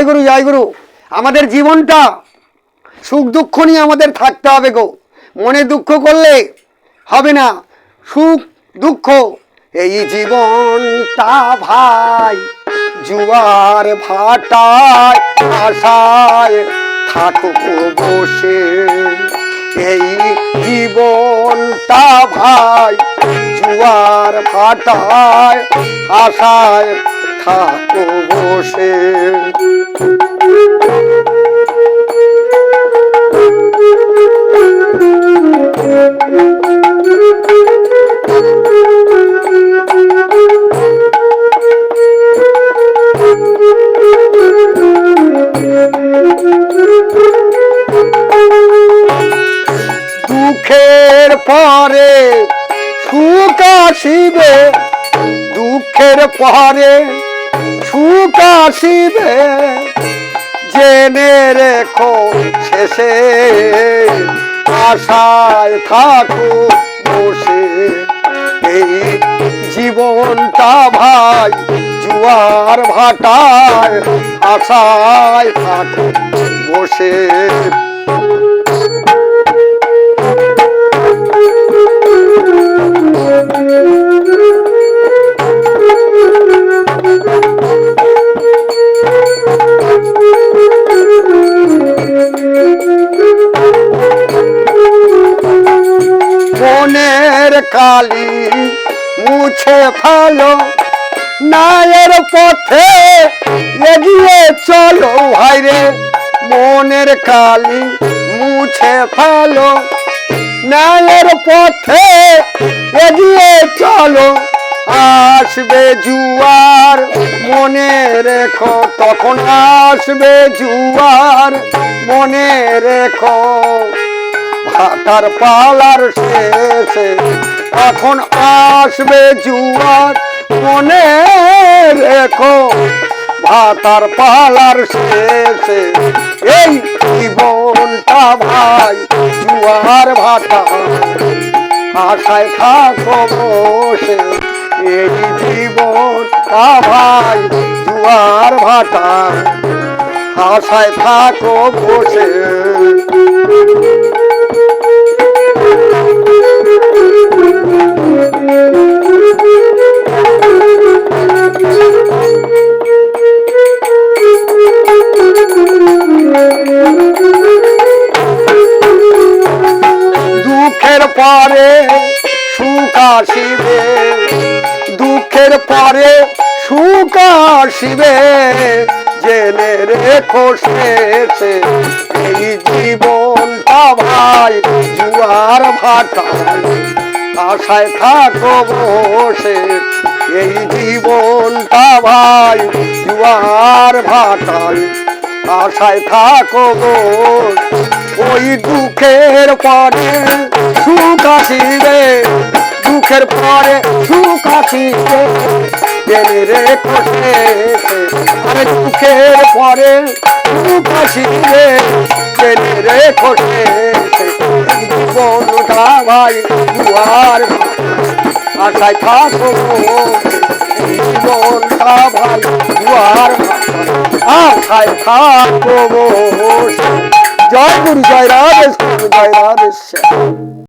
জয় গুরু জয় গুরু। আমাদের জীবনটা সুখ দুঃখ নিয়ে আমাদের থাকতে হবে গো। মনে দুঃখ করলে হবে না। সুখ, দুঃখ। এই জীবনটা ভাই, জুয়ার ভাটায়, আশায় থাকো বসে। এই জীবনটা ভাই, জুয়ার ভাটায়, আশায় থাকো বসে দুঃখের পরে সুখ আসিবে দুঃখের পরে সুখ আসিবে জেনে রেখো শেষে, আশায় থাকো বসে। এই জীবনটা ভাই, জুয়ার ভাটায় আশায় থাকো বসে। মনের কালি মুছে ফেলো নায়ের পথে এগিয়ে চলো ভাইরে মনের কালি মুছে ফেলো নায়ের পথে এগিয়ে চলো। আসবে জুয়ার, মনে রেখো, তখন আসবে জুয়ার, মনে রেখো। ভাতার পালার শেষে এখন আসবে জুয়ার, মনে রেখো। ভাতার পালার শেষে এই জীবনটা ভাই, জুয়ার ভাতা আশায় থাকো বসে। এই জীবনটা ভাই জুয়ার ভাতা আশায় থাকো বসে। দুঃখের পরে সুখ আসিবে। দুঃখের পরে সুখ আসিবে জেনে রেখো শেষে। এই জীবনটা ভাই, জুয়ার ভাটা আশায় থাকো বসে। এই জীবনটা ভাই, জুয়ার ভাটায় আশায় থাকো ওই দুঃখের পরে আসিবে দুঃখের পরে সুখ জেনে রেখো শেষে আরে দুঃখের পরে সুখ রেখো শেষে এই জীবনটা ভাই দুয়ার আশায় থাকো জীবনটা ভাই দুয়ার আশায় থাকো জয় গুরু, জয় রাধেশ্যাম জয় রাধেশ্যাম